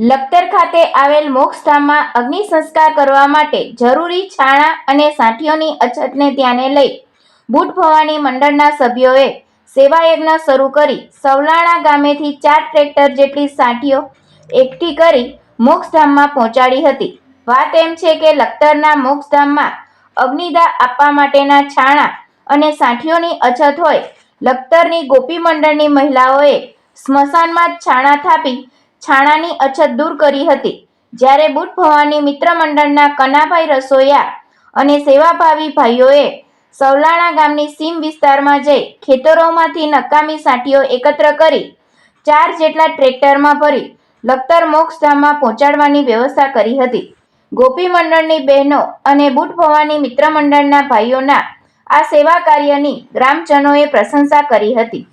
લખતર ખાતે આવેલ મોક્ષધામમાં અગ્નિ સંસ્કાર કરવા માટે જરૂરી છાણા અને સાંઠીઓની અછતને ધ્યાને લઈ બુટ ભવાની મંડળના સભ્યોએ સેવાયજ્ઞ શરૂ કરી સવલાણા ગામેથી ચાર ટ્રેક્ટર જેટલી સાંઠીઓ એકઠી કરી મોક્ષધામમાં પહોંચાડી હતી. વાત એમ છે કે લખતરના મોક્ષધામમાં અગ્નિદા આપવા માટેના છાણા અને સાંઠીઓની અછત હોય, લખતરની ગોપી મંડળની મહિલાઓએ સ્મશાનમાં છાણા થાપી છાણાની અછત દૂર કરી હતી. જ્યારે બુટ ભવાની મિત્ર મંડળના કનાભાઈ રસોઈયા અને સેવાભાવી ભાઈઓએ સવલાણા ગામની સીમ વિસ્તારમાં જઈ ખેતરોમાંથી નકામી સાંઠીઓ એકત્ર કરી ચાર જેટલા ટ્રેક્ટરમાં ભરી લખતર મોક્ષધામમાં પહોંચાડવાની વ્યવસ્થા કરી હતી. ગોપી મંડળની બહેનો અને બુટ ભવાની મિત્ર મંડળના ભાઈઓના આ સેવા કાર્યની ગ્રામજનોએ પ્રશંસા કરી હતી.